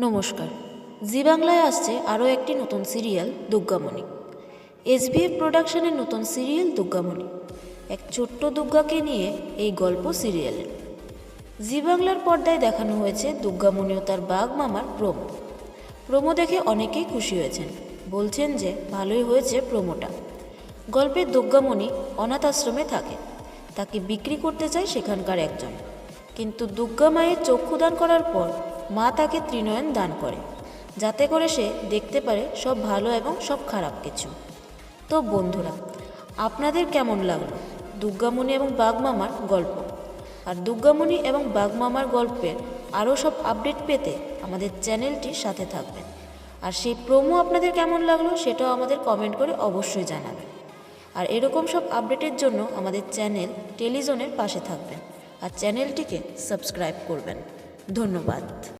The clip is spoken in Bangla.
নমস্কার। জি বাংলায় আসছে আরও একটি নতুন সিরিয়াল, দুর্গামণি। এসবিএফ প্রোডাকশনের নতুন সিরিয়াল, দুর্গামণি। এক ছোট্ট দুর্গাকে নিয়ে এই গল্প সিরিয়ালের জি বাংলার পর্দায় দেখানো হয়েছে দুর্গামণি ও তার বাঘ মামার প্রোমো। প্রোমো দেখে অনেকেই খুশি হয়েছেন। বলছেন যে ভালোই হয়েছে প্রোমোটা। গল্পের দুর্গামণি অনাথ আশ্রমে থাকে। তাকে বিক্রি করতে চায় সেখানকার একজন। কিন্তু দুর্গা মায়ের চক্ষুদান করার পর মা তাকে ত্রিনয়ন দান করে, যাতে করে সে দেখতে পারে সব ভালো এবং সব খারাপ কিছু। তো বন্ধুরা, আপনাদের কেমন লাগল দুর্গামণি এবং বাগমামার গল্প? আর দুর্গামণি এবং বাগমামার গল্পের আরও সব আপডেট পেতে আমাদের চ্যানেলটির সাথে থাকবেন। আর সেই প্রোমো আপনাদের কেমন লাগল সেটাও আমাদের কমেন্ট করে অবশ্যই জানাবেন। আর এরকম সব আপডেটের জন্য আমাদের চ্যানেল টেলিজনের পাশে থাকবেন। আর চ্যানেলটিকে সাবস্ক্রাইব করবেন। ধন্যবাদ।